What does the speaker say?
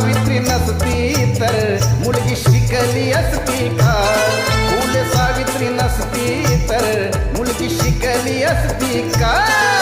सावित्री नसती तर मुलगी शिकली असती का? मुले सावित्री नसती तर मुलगी शिकली असती का?